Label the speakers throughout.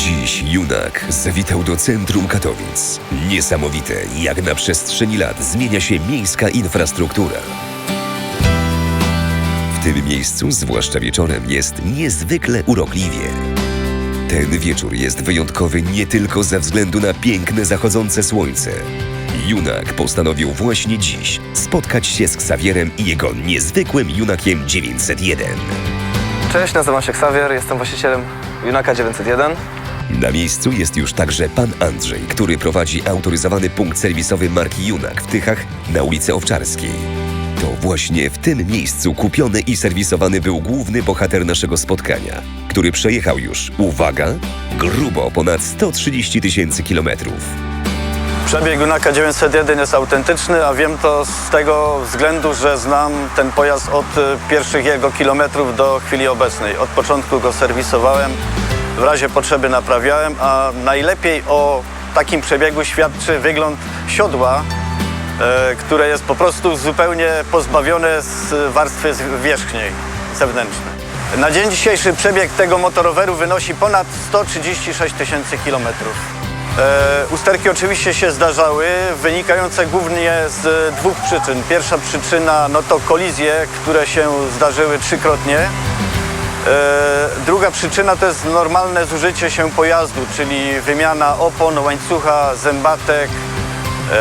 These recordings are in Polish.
Speaker 1: Dziś Junak zawitał do centrum Katowic. Niesamowite, jak na przestrzeni lat zmienia się miejska infrastruktura. W tym miejscu, zwłaszcza wieczorem, jest niezwykle urokliwie. Ten wieczór jest wyjątkowy nie tylko ze względu na piękne zachodzące słońce. Junak postanowił właśnie dziś spotkać się z Ksawierem i jego niezwykłym Junakiem 901.
Speaker 2: Cześć, nazywam się Xavier, jestem właścicielem Junaka 901.
Speaker 1: Na miejscu jest już także pan Andrzej, który prowadzi autoryzowany punkt serwisowy marki Junak w Tychach na ulicy Owczarskiej. To właśnie w tym miejscu kupiony i serwisowany był główny bohater naszego spotkania, który przejechał już, uwaga, grubo ponad 130 tysięcy kilometrów.
Speaker 3: Przebieg Junaka 901 jest autentyczny, a wiem to z tego względu, że znam ten pojazd od y, pierwszych jego kilometrów do chwili obecnej. Od początku go serwisowałem, w razie potrzeby naprawiałem, a najlepiej o takim przebiegu świadczy wygląd siodła, e, które jest po prostu zupełnie pozbawione z warstwy wierzchniej, zewnętrznej. Na dzień dzisiejszy przebieg tego motoroweru wynosi ponad 136 tysięcy kilometrów. E, usterki oczywiście się zdarzały, wynikające głównie z dwóch przyczyn. Pierwsza przyczyna no to kolizje, które się zdarzyły trzykrotnie. E, druga przyczyna to jest normalne zużycie się pojazdu, czyli wymiana opon, łańcucha, zębatek, e,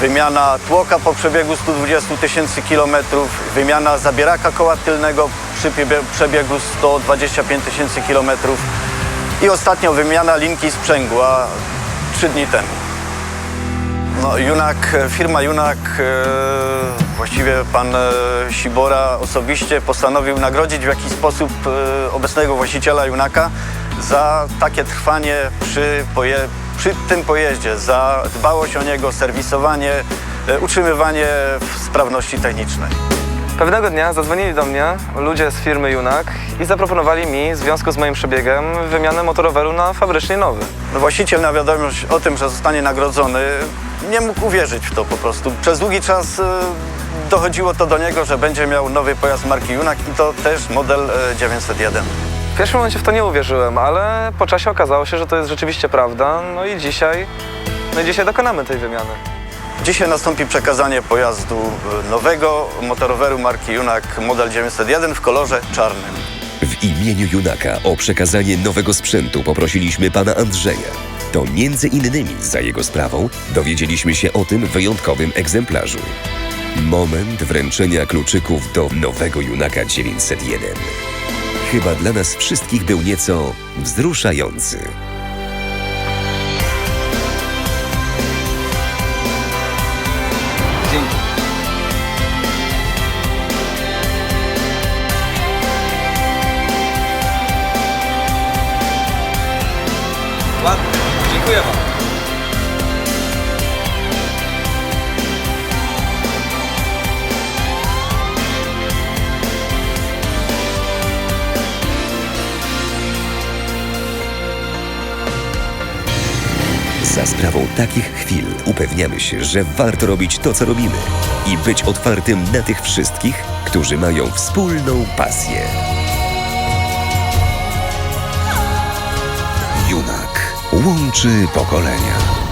Speaker 3: wymiana tłoka po przebiegu 120 tysięcy kilometrów, wymiana zabieraka koła tylnego przy przebiegu 125 tysięcy kilometrów i ostatnio wymiana linki sprzęgła 3 dni temu. No, Junak, firma Junak, e, właściwie pan e, Sibora osobiście postanowił nagrodzić w jakiś sposób e, obecnego właściciela Junaka za takie trwanie przy, przy tym pojeździe, za dbałość o niego, serwisowanie, e, utrzymywanie w sprawności technicznej.
Speaker 2: Pewnego dnia zadzwonili do mnie ludzie z firmy Junak i zaproponowali mi w związku z moim przebiegem wymianę motoroweru na fabrycznie nowy.
Speaker 3: No, Właściciel na wiadomość o tym, że zostanie nagrodzony, nie mógł uwierzyć w to po prostu. Przez długi czas dochodziło to do niego, że będzie miał nowy pojazd marki Junak i to też model e, 901.
Speaker 2: W pierwszym momencie w to nie uwierzyłem, ale po czasie okazało się, że to jest rzeczywiście prawda. No i dzisiaj, no i dzisiaj dokonamy tej wymiany.
Speaker 3: Dzisiaj nastąpi przekazanie pojazdu e, nowego motoroweru marki Junak model 901 w kolorze czarnym.
Speaker 1: W imieniu Junaka o przekazanie nowego sprzętu poprosiliśmy pana Andrzeja. To między innymi za jego sprawą dowiedzieliśmy się o tym wyjątkowym egzemplarzu. Moment wręczenia kluczyków do nowego Junaka 901. Chyba dla nas wszystkich był nieco wzruszający.
Speaker 2: Dzięki. Ładnie. Dziękuję wam.
Speaker 1: Za sprawą takich chwil upewniamy się, że warto robić to, co robimy i być otwartym na tych wszystkich, którzy mają wspólną pasję. Junak łączy pokolenia.